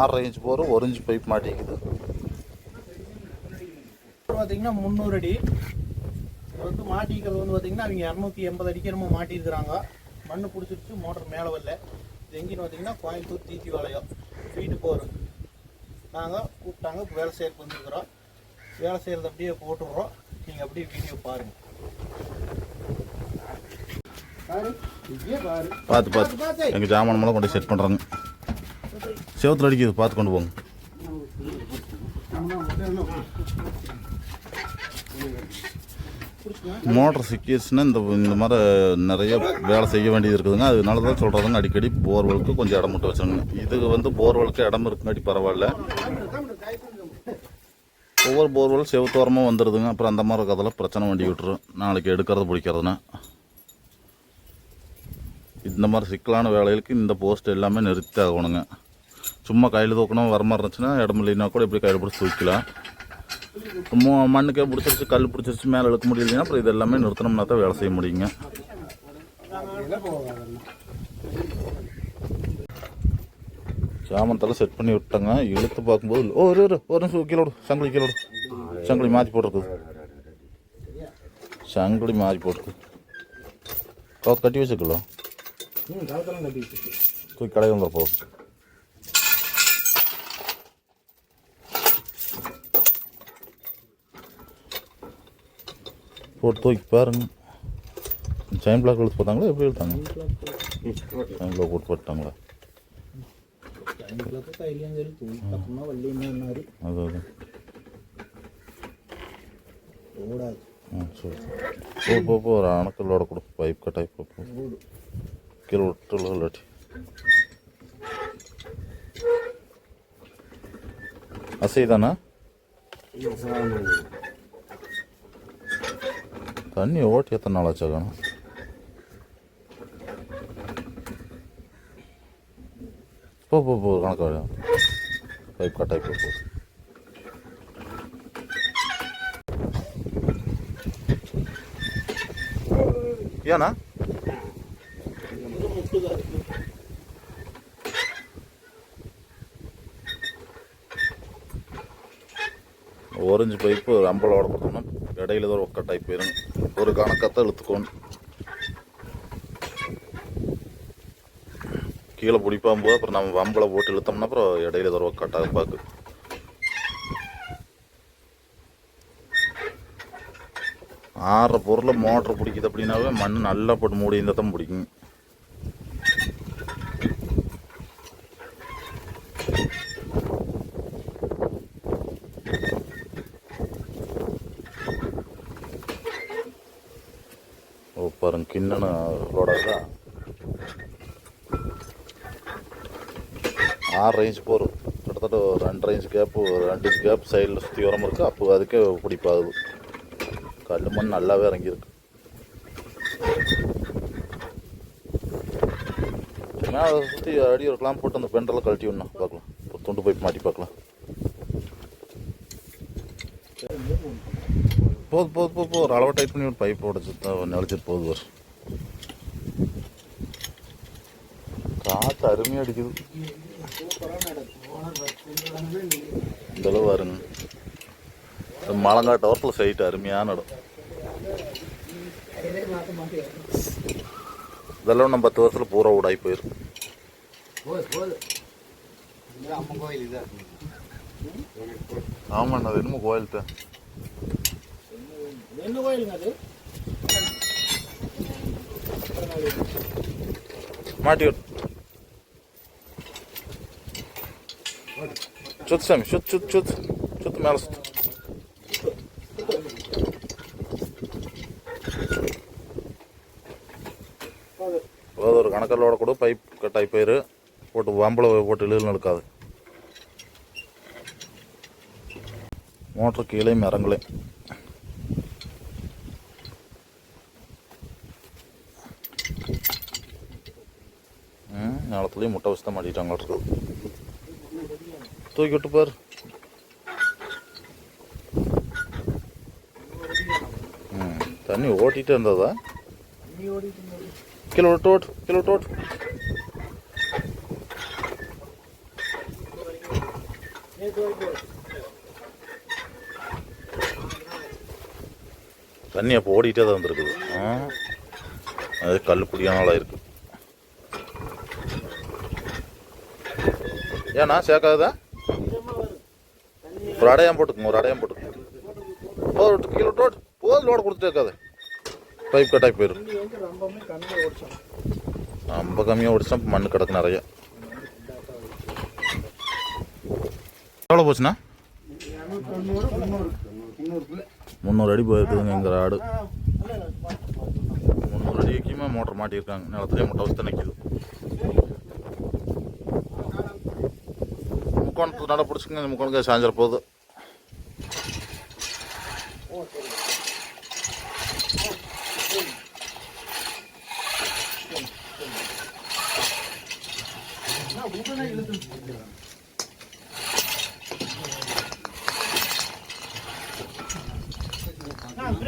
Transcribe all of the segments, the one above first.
ஆறரை இன்ச் போகிற ஒரு இன்ச் பைப் மாட்டிக்குது. பார்த்தீங்கன்னா முந்நூறு அடி. வந்து மாட்டிக்கிறது வந்து பார்த்தீங்கன்னா அவங்க இரநூத்தி எண்பது அடிக்கு நம்ம மாட்டியிருக்கிறாங்க. மண்ணு பிடிச்சிருச்சு மோட்டர் மேலே வரல. இது எங்கேன்னு பார்த்தீங்கன்னா கோயம்புத்தூர் தீத்தி வாளையம் ஃபீட்டு போர் நாங்கள் கூப்பிட்டாங்க வேலை செய்யறதுக்கு வந்துருக்குறோம். வேலை செய்கிறது அப்படியே போட்டுடுறோம். நீங்கள் அப்படியே வீடியோ பாருங்கள் பாரு. பாரு. பார்த்து பார்த்து எங்கள் ஜாமான் மூலம் கொண்டு செட் பண்ணுறாங்க சேவத்தில் அடிக்குது பார்த்து கொண்டு போங்க. மோட்டர் சிக்கிடுச்சுன்னா இந்த இந்த மாதிரி நிறைய வேலை செய்ய வேண்டியது இருக்குதுங்க. அதனால தான் சொல்கிறதுங்க அடிக்கடி போர்வெலுக்கு கொஞ்சம் இடம் மட்டும் வச்சுருங்க. இது வந்து போர்வெலுக்கு இடம் இருக்குங்காட்டி பரவாயில்ல. ஒவ்வொரு போர்வெல் செவத்தோரமாக வந்துடுதுங்க அப்புறம் அந்த மாதிரி கதெல்லாம் பிரச்சனை வண்டி விட்டுரும். நாளைக்கு எடுக்கிறது பிடிக்கிறதுனா. இந்த மாதிரி சிக்கலான வேலைகளுக்கு இந்த போஸ்ட் எல்லாமே நிறுத்தி ஆகணுங்க. சும்மா கையில் தூக்கணும் வர மாதிரி இருந்துச்சுன்னா இடம் இல்லைன்னா கூட இப்படி கையில் பிடிச்சி தூக்கலாம் மோ மண்ணுக்கே பிடிச்சிருச்சு கல் பிடிச்சிருச்சு மேலே இழுக்க முடியலைன்னா அப்புறம் இது எல்லாமே நிறுத்தணும்னா தான் வேலை செய்ய முடியுங்க. சாமந்தெல்லாம் செட் பண்ணி விட்டாங்க. இழுத்து பார்க்கும்போது ஒரு ஒரு ஒரு நிமிஷம் கீழே விடு. சங்கிலி கீழே விடு. சங்கிலி மாற்றி போட்டிருக்குது. சங்கிலி மாற்றி போட்டிருக்கு கட்டி வச்சுக்கலாம் தூக்கி கடையில் வந்துட போதும் போட்டு தூக்கி பாருங்க. செயின் பிளாக் இழுத்து போட்டாங்களா எப்படி இழுத்தாங்க செயின் பிளாக் போட்டு போட்டாங்களா? அது அது. சரி போ போ ஒரு அணக்கல்லோட கொடு. பைப் கட்டாய் போ போ. கீழே விட்டு இல்லாட்டி அசை தானா தண்ணி ஓட்டி எத்தனை நாள் வச்சுக்கணும் போ போ போ கணக்கு வரும் பைப் கட்டாய் போ போ. ஏண்ணா ஓரஞ்சு பைப்பு அம்பளோட கொடுத்தோம்னா இடையில ஏதோ ஒரு கட்டாய் ஒரு கணக்கத்தை இழுத்துக்கோணும் கீழே பிடிப்பாம் போது அப்புறம் நம்ம வம்பளை போட்டு இழுத்தோம்னா அப்புறம் இடையில ஏதோ ஒரு கட்டாக பார்க்கு ஆற பொருளை மோட்டர் பிடிக்குது அப்படின்னாவே மண் நல்லா போட்டு மூடி இருந்தால் தான் பிடிக்கும். பாருங்க கிண்ணன ரோட ஆறு ரேஞ்ச் போகும் கிட்டத்தட்ட ஒரு ரெண்டு இன்ச் கேப்பு ரெண்டு இன்ச் கேப் சைடில் சுற்றி உரம் இருக்குது அப்போ அதுக்கே பிடிப்பாகுது. கல் மண் நல்லாவே இறங்கியிருக்கு. மேலே அதை சுற்றி அடி ஒரு கிளாம் போட்டு அந்த பெண்டெல்லாம் கழட்டி விடணும். பார்க்கலாம். ஒரு துண்டு போய் மாட்டி பார்க்கலாம். போது போது போது போது. ஒரு அளவு டைட் பண்ணி ஒரு பைப் உடச்சு நிலச்சிட்டு போகுது ஒரு காற்று அருமையாக அடிக்குது. இந்த அளவு வருங்க இந்த மலங்காட்டு ஓரத்தில் சைட்டு அருமையான இடம் இதெல்லாம் நம்ம பத்து வருஷத்தில் பூரா ஊடாகி போயிடும் ஆமாண்ணா அது என்னமோ கோயில் தான் என்ன கோயிலுங்க அது மாட்டி விட்டு சுத்து சாமி சுத்து சுத்து சுத்து. சுத்து மேலே சுத்து. போதும் ஒரு கணக்கல்லோட கூட பைப் கட்டாகி போயிரு. போட்டு வம்பளை போட்டு இழுன்னு எடுக்காது மோட்டர் கீழே இறங்கலை. ம் முட்டை வச்சு தான் மாட்டிட்டாங்க இருக்குது தூக்கி விட்டு பாரு ம் தண்ணி ஓட்டிகிட்டே இருந்ததா கிலோ டோட் கிலோ டோட் தண்ணி அப்போ ஓடிட்டே தான் வந்திருக்குது ஆ. அது கல் பிடியானால இருக்குது ஏண்ணா சேர்க்காதா ஒரு அடையாம் போட்டுக்கோங்க ஒரு அடையாம் போட்டுக்குங்க. போது கீழே விட்டு போது லோடு கொடுத்துட்டே இருக்காது. பைப் கட்டாகி போயிடும் கம்மியாக ரொம்ப கம்மியாக ஓடிச்சா மண் கிடக்கு நிறைய. எவ்வளோ போச்சுண்ணா? முந்நூறு அடி போயிருக்குதுங்க எங்கள் ஆடு. முந்நூறு அடி இல்ல, மோட்டர் மாட்டியிருக்காங்க. நிலத்துலேயே முட்டை வச்சு நிற்கிது முக்கோணத்து நட பிடிச்சிங்க முக்கோணுக்கு சாயந்தரம் போகுது ஓ சரி நான் உடனே இழுத்து விட்டுறேன். ஆ, பிரேக் ஆட கழட்டு,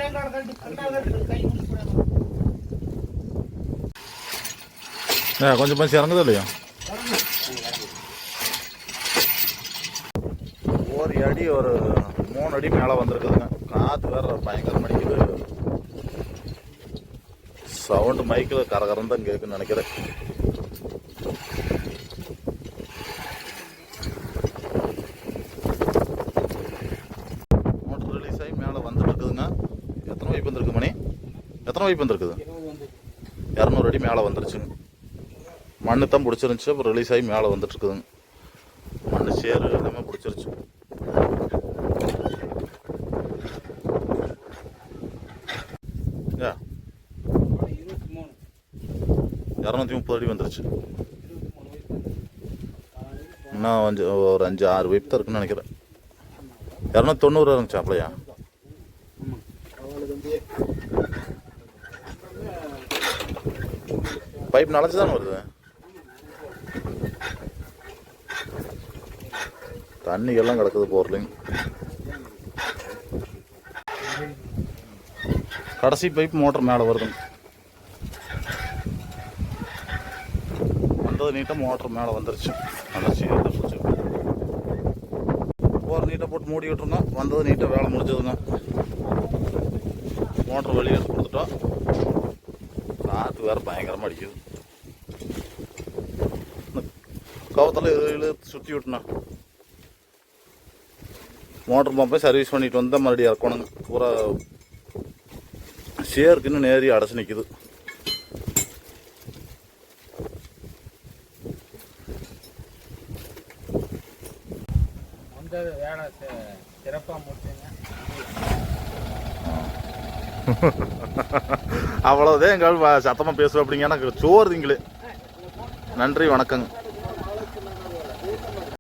ரெண்டாவது கழட்டு, கை பிடிச்சு போடாம. போகுது கொஞ்சம் பஞ்சு இறங்குது இல்லையா ஒரு அடி ஒரு மூணு அடி மேலே வந்திருக்குதுங்க. காற்று வேற பயங்கரம் அடிக்குது. சவுண்டு மைக்கில் கரகரம் தான் கேட்குன்னு நினைக்கிறேன். மோட்டர் ரிலீஸ் ஆகி மேலே வந்துட்டு இருக்குதுங்க. எத்தனை வைப்பு வந்துருக்கு மணி? எத்தனை வைப்பு வந்துருக்குது? இரநூறு அடி மேலே வந்துருச்சுங்க. மண்ணு தான் பிடிச்சிருந்துச்சு அப்புறம் ரிலீஸ் ஆகி மேலே வந்துட்டு இருக்குதுங்க. மண்ணு சேரு எல்லாமே பிடிச்சிருச்சு. இரநூத்தி முப்பது அடி வந்துருச்சு. இன்னும் அஞ்சு ஒரு அஞ்சு ஆறு வைப்பு தான் இருக்குன்னு நினைக்கிறேன். இரநூத்தி தொண்ணூறு இருந்துச்சு அப்படியா? பைப் நினச்சி தானே வருது? தண்ணி எல்லாம் கிடக்குது போர்லிங் கடைசி பைப் மோட்டர் மேலே வருதுங்க. நீட்டாக மோட்டர் மேலே வந்துருச்சு. நல்லா சேர்த்து பிடிச்சி போகிற நீட்டாக போட்டு மூடி விட்டுருங்க வந்தது நீட்டாக வேலை முடிஞ்சதுங்க மோட்டர் வெளியே கொடுத்துட்டோம். காற்று வேறு பயங்கரமாக அடிக்குது. கவத்தில் இழுத்து சுற்றி விட்டுனா. மோட்டர் பம்பை சர்வீஸ் பண்ணிட்டு வந்தால் மறுபடியும் இறக்கணுங்க. பூரா சேருக்கு இன்னும் நேரி அடைச்சு நிற்கிது வந்தது வேலை சிறப்பாக முடிச்சுங்க? அவ்வளோதான் எங்கள் சத்தமாக பேசுவோம் அப்படிங்க எனக்கு சோறு திங்களே. நன்றி வணக்கங்க.